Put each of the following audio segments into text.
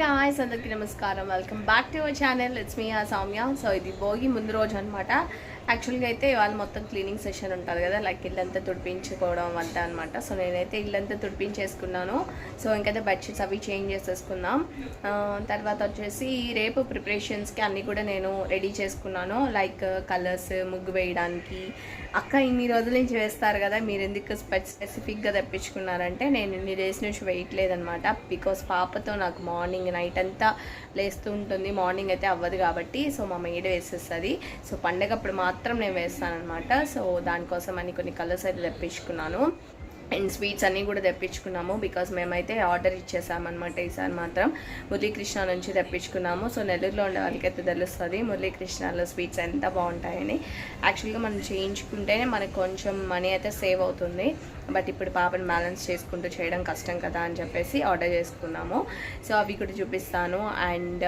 Guys అందరికీ నమస్కారం. Welcome back to our channel it's me uh Soumya so ఇది భోగి ముందు రోజు అనమాట యాక్చువల్గా అయితే ఇవాళ మొత్తం క్లీనింగ్ సెషన్ ఉంటుంది కదా లైక్ ఇల్లంతా తుడిపించుకోవడం అంతా అనమాట సో నేనైతే ఇల్లంతా తుడిపించేసుకున్నాను. సో ఇంకైతే బెడ్షీట్స్ అవి చేంజ్ చేసేసుకుందాం తర్వాత వచ్చేసి రేపు ప్రిపరేషన్స్కి అన్నీ కూడా నేను రెడీ చేసుకున్నాను. లైక్ కలర్స్ ముగ్గు వేయడానికి. అక్క ఇన్ని రోజుల నుంచి వేస్తారు కదా మీరు ఎందుకు స్పెసిఫిక్గా తెప్పించుకున్నారంటే నేను ఇన్ని డేస్ నుంచి వేయట్లేదనమాట బికాస్ పాపతో నాకు మార్నింగ్ నైట్ అంతా లేస్తూ ఉంటుంది. మార్నింగ్ అయితే అవ్వదు కాబట్టి సో మా మేడ వేసేస్తుంది. సో పండగప్పుడు మాత్రం నేను వేస్తానమాట సో దానికోసం అని కొన్ని కలర్స్ అయితే తెప్పించుకున్నాను. అండ్ స్వీట్స్ అన్నీ కూడా తెప్పించుకున్నాము బికాస్ మేమైతే ఆర్డర్ ఇచ్చేసామన్నమాట ఈసారి మాత్రం. మురళీకృష్ణ నుంచి తెప్పించుకున్నాము. సో నెల్లూరులో ఉండే వాళ్ళకైతే తెలుస్తుంది మురళీకృష్ణలో స్వీట్స్ ఎంత బాగుంటాయని. యాక్చువల్గా మనం చేయించుకుంటేనే మనకు కొంచెం మనీ అయితే సేవ్ అవుతుంది. బట్ ఇప్పుడు పాపని బ్యాలెన్స్ చేసుకుంటూ చేయడం కష్టం కదా అని చెప్పేసి ఆర్డర్ చేసుకున్నాము. సో అవి కూడా చూపిస్తాను. అండ్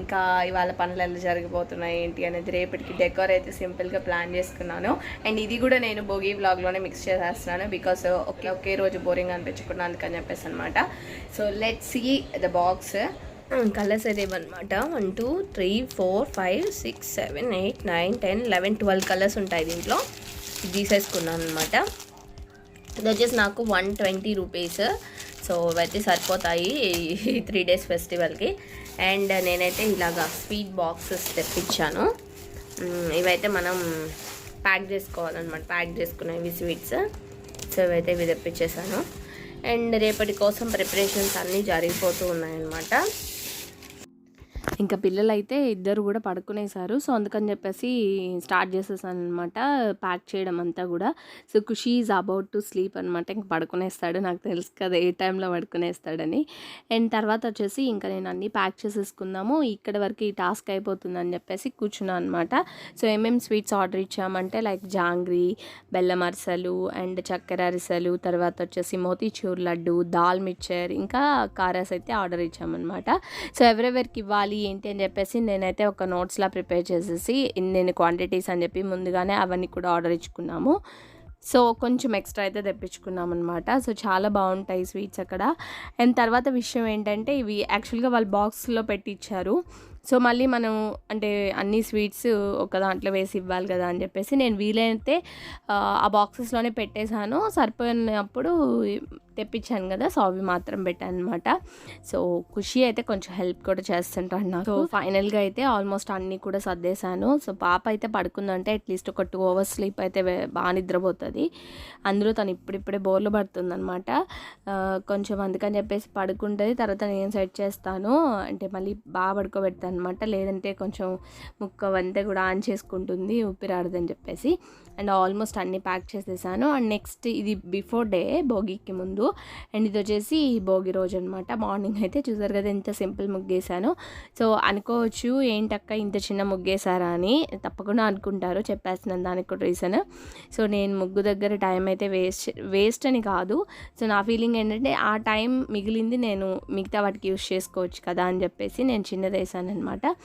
ఇంకా ఇవాళ పనులు ఎలా జరిగిపోతున్నాయి ఏంటి అనేది రేపటికి డెకోర్ అయితే సింపుల్గా ప్లాన్ చేసుకున్నాను. అండ్ ఇది కూడా నేను భోగి బ్లాగ్లోనే మిక్స్ చేసేస్తున్నాను బికాస్ ఒకే ఒకే రోజు బోరింగ్ అనిపించకుండా అందుకని చెప్పేసి అనమాట so let see the box colours అయితే ఇవన్నమాట one two three four five six seven eight nine ten eleven twelve colours ఉంటాయి దీంట్లో. తీసేసుకున్నాను అనమాట ఇది వచ్చేసి నాకు వన్ ట్వంటీ రూపీస్ సో ఇవైతే సరిపోతాయి ఈ త్రీ డేస్ ఫెస్టివల్కి అండ్ నేనైతే ఇలాగా స్వీట్ బాక్సెస్ తెప్పించాను. ఇవైతే మనం ప్యాక్ చేసుకోవాలన్నమాట. ప్యాక్ చేసుకునేవి స్వీట్స్ సో ఇవైతే ఇవి తెప్పించేసాను అండ్ రేపటి కోసం ప్రిపరేషన్స్ అన్నీ జరిగిపోతూ ఉన్నాయన్నమాట. ఇంకా పిల్లలు అయితే ఇద్దరు కూడా పడుకునేసారు సో అందుకని చెప్పేసి స్టార్ట్ చేసేసాను అనమాట ప్యాక్ చేయడం అంతా కూడా. So Khushi is about to sleep అనమాట ఇంక పడుకునేస్తాడు. నాకు తెలుసు కదా ఏ టైంలో పడుకునేస్తాడని. అండ్ తర్వాత వచ్చేసి ఇంకా నేను అన్నీ ప్యాక్ చేసేసుకుందాము. ఇక్కడ వరకు ఈ టాస్క్ అయిపోతుందని చెప్పేసి కూర్చున్నాను అనమాట సో ఏమేమి స్వీట్స్ ఆర్డర్ ఇచ్చామంటే లైక్ జాంగ్రీ బెల్లం అరిసెలు అండ్ చక్కెర అరిసెలు తర్వాత వచ్చేసి మోతీచూర్ లడ్డు దాల్ మిక్చర్ ఇంకా కారాస్ అయితే ఆర్డర్ ఇచ్చామన్నమాట. సో ఎవరెవరికి ఇవ్వాలి ఏంటి అని చెప్పేసి నేనైతే ఒక నోట్స్లా ప్రిపేర్ చేసేసి నేను క్వాంటిటీస్ అని చెప్పి ముందుగానే అవన్నీ కూడా ఆర్డర్ ఇచ్చుకున్నాము. సో కొంచెం ఎక్స్ట్రా అయితే తెప్పించుకున్నాం అనమాట సో చాలా బాగుంటాయి స్వీట్స్ అక్కడ. అండ్ తర్వాత విషయం ఏంటంటే ఇవి యాక్చువల్గా వాళ్ళు బాక్స్లో పెట్టి ఇచ్చారు సో మళ్ళీ మనం అంటే అన్ని స్వీట్స్ ఒక దాంట్లో వేసి ఇవ్వాలి కదా అని చెప్పేసి నేను వీలైతే ఆ, ఆ బాక్సెస్లోనే పెట్టేశాను. సరిపోయినప్పుడు తెప్పించాను కదా సో అవి మాత్రం పెట్టాను అనమాట సో ఖుషి అయితే కొంచెం హెల్ప్ కూడా చేస్తుంటాను నాకు. ఫైనల్గా అయితే ఆల్మోస్ట్ అన్నీ కూడా సర్దేశాను. సో పాప అయితే పడుకుందంటే అట్లీస్ట్ ఒక టూ అవర్స్ స్లీప్ అయితే బాగా నిద్రపోతుంది. అందులో తను ఇప్పుడిప్పుడే బోర్లు పడుతుంది అనమాట కొంచెం అందుకని చెప్పేసి పడుకుంటుంది. తర్వాత నేను సెట్ చేస్తాను అంటే మళ్ళీ బాగా పడుకోబెడతాను అనమాట లేదంటే కొంచెం ముక్క వంతే కూడా ఆన్ చేసుకుంటుంది ఊపిరాడదని చెప్పేసి. అండ్ ఆల్మోస్ట్ అన్నీ ప్యాక్ చేసేసాను. అండ్ నెక్స్ట్ ఇది బిఫోర్ డే భోగికి ముందు. అండ్ ఇది వచ్చేసి భోగి రోజు అనమాట మార్నింగ్ అయితే చూసారు కదా ఎంత సింపుల్ ముగ్గేశాను. సో అనుకోవచ్చు ఏంటక్క ఇంత చిన్న ముగ్గేశారా అని తప్పకుండా అనుకుంటారు. చెప్పేస్తున్నాను దానికి కూడా రీజన్. సో నేను ముగ్గు దగ్గర టైం అయితే వేస్ట్ వేస్ట్ అని కాదు. సో నా ఫీలింగ్ ఏంటంటే ఆ టైం మిగిలింది నేను మిగతా వాటికి యూస్ చేసుకోవచ్చు కదా అని చెప్పేసి నేను చిన్నది వేసాను అనమాట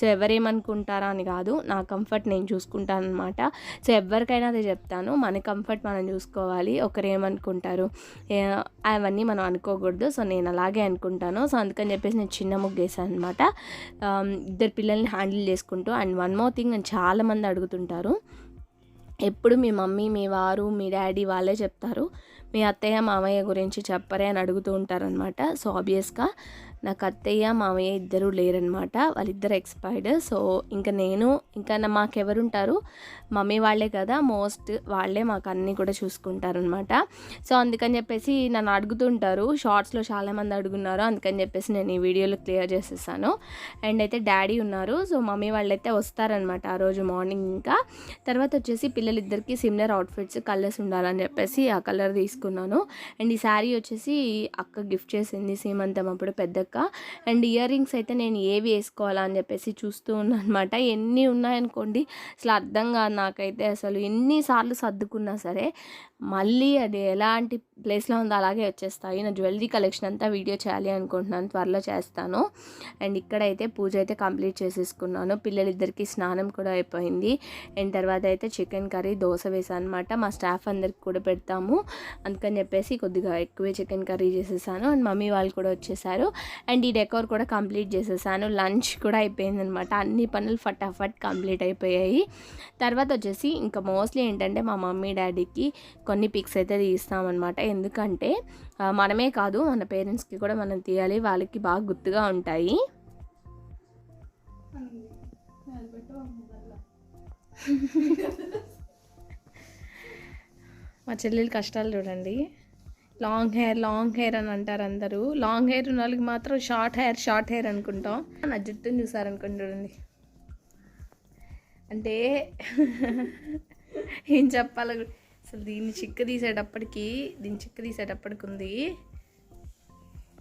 సో ఎవరేమనుకుంటారా అని కాదు. నా కంఫర్ట్ నేను చూసుకుంటాను అనమాట సో ఎవరికైనా అదే చెప్తాను. మన కంఫర్ట్ మనం చూసుకోవాలి. ఒకరు ఏమనుకుంటారు ఏ- అవన్నీ మనం అనుకోకూడదు. సో నేను అలాగే అనుకుంటాను. సో అందుకని చెప్పేసి నేను చిన్న ముగ్గు వేసాను అనమాట ఇద్దరు పిల్లల్ని హ్యాండిల్ చేసుకుంటూ అండ్ వన్ మోర్ థింగ్ అని చాలామంది అడుగుతుంటారు. ఎప్పుడు మీ మమ్మీ మీ వారు మీ డాడీ వాళ్ళే చెప్తారు. మీ అత్తయ్య మామయ్య గురించి చెప్పరే అని అడుగుతూ ఉంటారనమాట సో ఆబ్వియస్గా నాకు అత్తయ్య మామయ్య ఇద్దరు లేరనమాట వాళ్ళిద్దరు ఎక్స్పైర్డ్. సో ఇంకా నేను ఇంకా నా- మాకెవరుంటారు? మమ్మీ వాళ్ళే కదా. మోస్ట్ వాళ్ళే మాకు అన్నీ కూడా చూసుకుంటారనమాట సో అందుకని చెప్పేసి నన్ను అడుగుతుంటారు. షార్ట్స్లో చాలామంది అడుగున్నారు. అందుకని చెప్పేసి నేను ఈ వీడియోలో క్లియర్ చేసేసాను. అండ్ అయితే డాడీ ఉన్నారు. సో మమ్మీ వాళ్ళైతే వస్తారనమాట ఆ రోజు మార్నింగ్ ఇంకా. తర్వాత వచ్చేసి పిల్లలిద్దరికి సిమిలర్ అవుట్ఫిట్స్ కలర్స్ ఉండాలని చెప్పేసి ఆ కలర్ తీసుకున్నాను. అండ్ ఈ శారీ వచ్చేసి అక్క గిఫ్ట్ చేసింది. సీమంతం అప్పుడు పెద్ద పెద్దక్క అండ్ ఇయర్ రింగ్స్ అయితే నేను ఏవి వేసుకోవాలా అని చెప్పేసి చూస్తూ ఉన్నాను అనమాట ఎన్ని ఉన్నాయనుకోండి అసలు అర్థం కాదు నాకైతే అసలు. ఎన్నిసార్లు సర్దుకున్నా సరే మళ్ళీ అది ఎలాంటి ప్లేస్లో ఉందో అలాగే వచ్చేస్తాయి నా జ్యువెలరీ కలెక్షన్ అంతా వీడియో చేయాలి అనుకుంటున్నాను త్వరలో చేస్తాను. అండ్ ఇక్కడైతే పూజ అయితే కంప్లీట్ చేసేసుకున్నాను. పిల్లలిద్దరికీ స్నానం కూడా అయిపోయింది. అండ్ తర్వాత అయితే చికెన్ కర్రీ దోశ వేసాను అనమాట మా స్టాఫ్ అందరికి కూడా పెడతాము. అందుకని చెప్పేసి కొద్దిగా ఎక్కువే చికెన్ కర్రీ చేసేసాను. అండ్ మమ్మీ వాళ్ళు కూడా వచ్చేసారు. అండ్ ఈ డెకోర్ కూడా కంప్లీట్ చేసేసాను. లంచ్ కూడా అయిపోయిందనమాట. అన్ని పనులు ఫటాఫట్ కంప్లీట్ అయిపోయాయి. తర్వాత వచ్చేసి ఇంకా మోస్ట్లీ ఏంటంటే మా మమ్మీ డాడీకి కొన్ని పిక్స్ అయితే తీస్తామన్నమాట ఎందుకంటే మనమే కాదు మన పేరెంట్స్కి కూడా మనం తీయాలి. వాళ్ళకి బాగా గుర్తుగా ఉంటాయి. మా చెల్లెలు కష్టాలు చూడండి. లాంగ్ హెయిర్ లాంగ్ హెయిర్ అని అంటారు అందరూ. లాంగ్ హెయిర్ ఉన్న వాళ్ళకి మాత్రం షార్ట్ హెయిర్ షార్ట్ హెయిర్ అనుకుంటాం. నా జుట్టుని చూసారనుకోండి చూడండి. అంటే ఏం చెప్పాలి? అసలు దీన్ని చిక్కు తీసేటప్పటికి దీన్ని చిక్కు తీసేటప్పటికి ఉంది.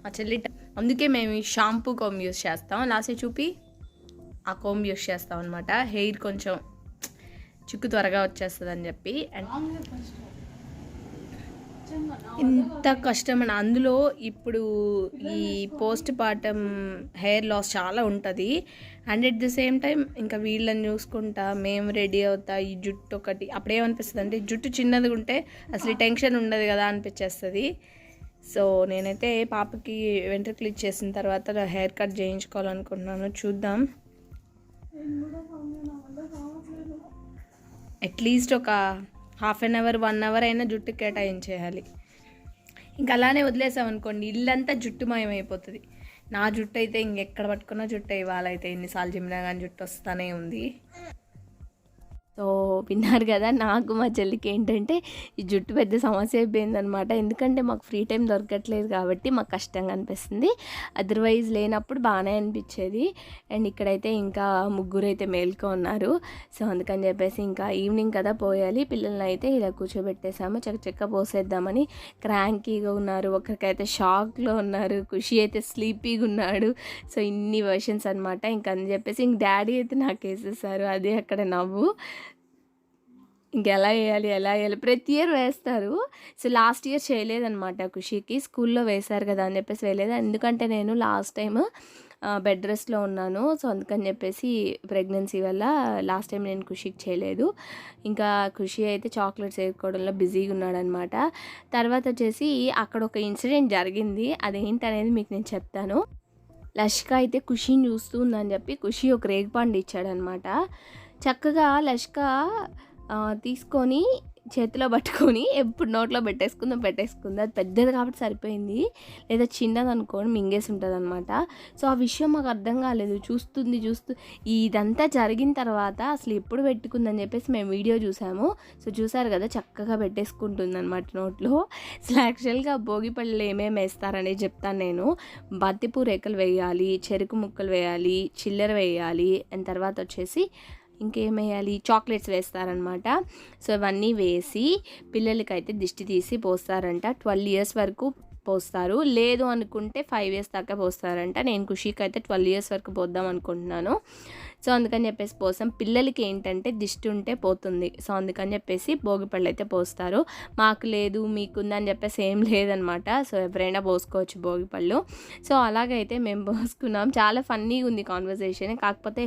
మా చెల్లి అందుకే మేము ఈ షాంపూ కోమ్ యూస్ చేస్తాం. లాస్ట్ చూపి ఆ కోమ్ యూస్ చేస్తాం అనమాట హెయిర్ కొంచెం చిక్కు త్వరగా వచ్చేస్తుంది అని చెప్పి. అండ్ ఇంత కష్టం అండి అందులో ఇప్పుడు ఈ పోస్ట్ పార్టమ్ హెయిర్ లాస్ చాలా ఉంటుంది. And at the same time ఇంకా వీళ్ళని చూసుకుంటా మేము రెడీ అవుతా ఈ జుట్టు ఒకటి. అప్పుడేమనిపిస్తుంది అంటే జుట్టు చిన్నది ఉంటే అసలు టెన్షన్ ఉండదు కదా అనిపించేస్తుంది సో నేనైతే పాపకి వెంట్రుకలు ఇచ్చేసిన తర్వాత హెయిర్ కట్ చేయించుకోవాలనుకుంటున్నాను. చూద్దాం. అట్లీస్ట్ ఒక half an hour one hour అయినా జుట్టు కేటాయించేయాలి. ఇంకా అలానే వదిలేసామనుకోండి ఇల్లంతా జుట్టుమయం అయిపోతుంది. నా జుట్టు అయితే ఇంకెక్కడ పట్టుకున్నా జుట్టు ఇవాళ అయితే ఎన్నిసార్లు జిమ్నా కానీ జుట్టు వస్తానే ఉంది. సో విన్నారు కదా నాకు మా చెల్లికి ఏంటంటే ఈ జుట్టు పెద్ద సమస్య అయిపోయిందనమాట ఎందుకంటే మాకు ఫ్రీ టైం దొరకట్లేదు కాబట్టి మాకు కష్టంగా అనిపిస్తుంది. అదర్వైజ్ లేనప్పుడు బాగానే అనిపించేది. అండ్ ఇక్కడైతే ఇంకా ముగ్గురు అయితే మేల్కో ఉన్నారు. సో అందుకని చెప్పేసి ఇంకా ఈవినింగ్ కదా పోయాలి. పిల్లల్ని అయితే ఇలా కూర్చోబెట్టేసాము. చక్క చక్క పోసేద్దామని క్రాంకీగా ఉన్నారు. ఒకరికైతే షాక్లో ఉన్నారు. ఖుషి అయితే స్లీపీగా ఉన్నాడు. సో ఇన్ని వర్షన్స్ అనమాట ఇంకా అని చెప్పేసి ఇంక డాడీ అయితే నాకు వేసేసారు అదే అక్కడ నవ్వు. ఇంకెలా వేయాలి ఎలా వేయాలి ప్రతి ఇయర్ వేస్తారు. సో లాస్ట్ ఇయర్ చేయలేదన్నమాట ఖుషికి. స్కూల్లో వేశారు కదా అని చెప్పేసి వేయలేదు. ఎందుకంటే నేను లాస్ట్ టైం బెడ్ రెస్ట్లో ఉన్నాను. సో అందుకని చెప్పేసి ప్రెగ్నెన్సీ వల్ల లాస్ట్ టైం నేను ఖుషికి చేయలేదు. ఇంకా ఖుషి అయితే చాక్లెట్స్ వేసుకోవడంలో బిజీగా ఉన్నాడనమాట తర్వాత వచ్చేసి అక్కడ ఒక ఇన్సిడెంట్ జరిగింది. అదేంటనేది మీకు నేను చెప్తాను. లష్క అయితే ఖుషిని చూస్తూ ఉందని చెప్పి ఖుషి ఒక రేగిపండు ఇచ్చాడనమాట చక్కగా లష్క తీసుకొని చేతిలో పట్టుకొని ఎప్పుడు నోట్లో పెట్టేసుకుందాం పెట్టేసుకుంది. అది పెద్దది కాబట్టి సరిపోయింది. లేదా చిన్నది అనుకోని మింగేసి ఉంటుంది అనమాట సో ఆ విషయం మాకు అర్థం కాలేదు. చూస్తుంది చూస్తూ ఇదంతా జరిగిన తర్వాత అసలు ఎప్పుడు పెట్టుకుందని చెప్పేసి మేము వీడియో చూసాము. సో చూసారు కదా చక్కగా పెట్టేసుకుంటుంది అనమాట నోట్లో. అసలు యాక్చువల్గా భోగిపళ్ళు ఏమేమి వేస్తారనేది చెప్తాను నేను. బంతిపూ రేకలు వేయాలి చెరుకు ముక్కలు వేయాలి చిల్లర వేయాలి అండ్ తర్వాత వచ్చేసి ఇంకేం వేయాలి చాక్లెట్స్ వేస్తారనమాట సో ఇవన్నీ వేసి పిల్లలకైతే దిష్టి తీసి పోస్తారంట. ట్వెల్వ్ ఇయర్స్ వరకు పోస్తారు. లేదు అనుకుంటే ఫైవ్ ఇయర్స్ దాకా పోస్తారంట. నేను ఖుషికి అయితే ట్వెల్వ్ ఇయర్స్ వరకు పోద్దాం అనుకుంటున్నాను. సో అందుకని చెప్పేసి పోసాం పిల్లలకి ఏంటంటే దిష్టి ఉంటే పోతుంది. సో అందుకని చెప్పేసి భోగిపళ్ళు అయితే పోస్తారు. మాకు లేదు మీకుందని చెప్పేసి ఏం లేదనమాట. సో ఎవరైనా పోసుకోవచ్చు భోగిపళ్ళు. సో అలాగైతే మేము పోసుకున్నాం. చాలా ఫన్నీగా ఉంది కాన్వర్జేషన్ కాకపోతే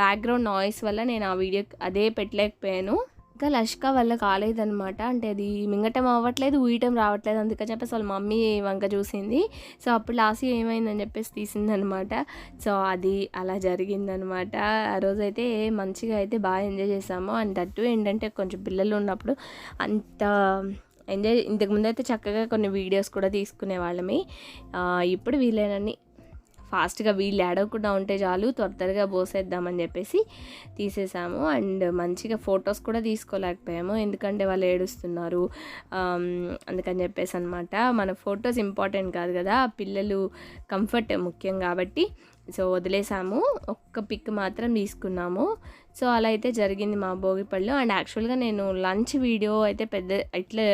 బ్యాక్గ్రౌండ్ నాయిస్ వల్ల నేను ఆ వీడియో అదే పెట్టలేకపోయాను. ఇంకా లష్క వల్ల కాలేదనమాట అంటే అది మింగటం అవ్వట్లేదు ఊయటం రావట్లేదు. అందుకని చెప్పేసి వాళ్ళ మమ్మీ వంక చూసింది. సో అప్పుడు లాస్ట్ ఏమైందని చెప్పేసి తీసిందనమాట సో అది అలా జరిగిందనమాట ఆ రోజైతే మంచిగా అయితే బాగా ఎంజాయ్ చేసాము. అండ్ దట్టు ఏంటంటే కొంచెం పిల్లలు ఉన్నప్పుడు అంత ఎంజాయ్ ఇంతకుముందు అయితే చక్కగా కొన్ని వీడియోస్ కూడా తీసుకునే వాళ్ళమే ఇప్పుడు వీలైనన్ని ఫాస్ట్గా వీళ్ళు ఏడవకుండా ఉంటే చాలు త్వర త్వరగా పోసేద్దామని చెప్పేసి తీసేసాము. అండ్ మంచిగా ఫొటోస్ కూడా తీసుకోలేకపోయాము. ఎందుకంటే వాళ్ళు ఏడుస్తున్నారు. అందుకని చెప్పేసి అనమాట మన ఫొటోస్ ఇంపార్టెంట్ కాదు కదా. పిల్లలు కంఫర్ట్ ముఖ్యం కాబట్టి. సో వదిలేసాము. ఒక్క పిక్ మాత్రం తీసుకున్నాము. సో అలా అయితే జరిగింది మా భోగిపళ్ళు. అండ్ యాక్చువల్గా నేను లంచ్ వీడియో అయితే పెద్ద ఇట్లా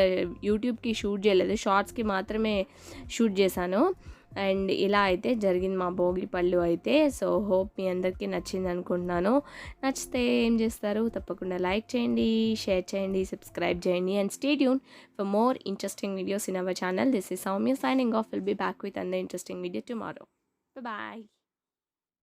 యూట్యూబ్కి షూట్ చేయలేదు. షార్ట్స్కి మాత్రమే షూట్ చేశాను. అండ్ ఇలా అయితే జరిగింది మా భోగి పళ్ళు అయితే. సో హోప్ మీ అందరికీ నచ్చింది అనుకుంటున్నాను. నచ్చితే ఏం చేస్తారు? తప్పకుండా లైక్ చేయండి షేర్ చేయండి సబ్స్క్రైబ్ చేయండి and stay tune for more interesting videos in our channel. This is Soumya signing off. Will be back with another interesting video tomorrow bye.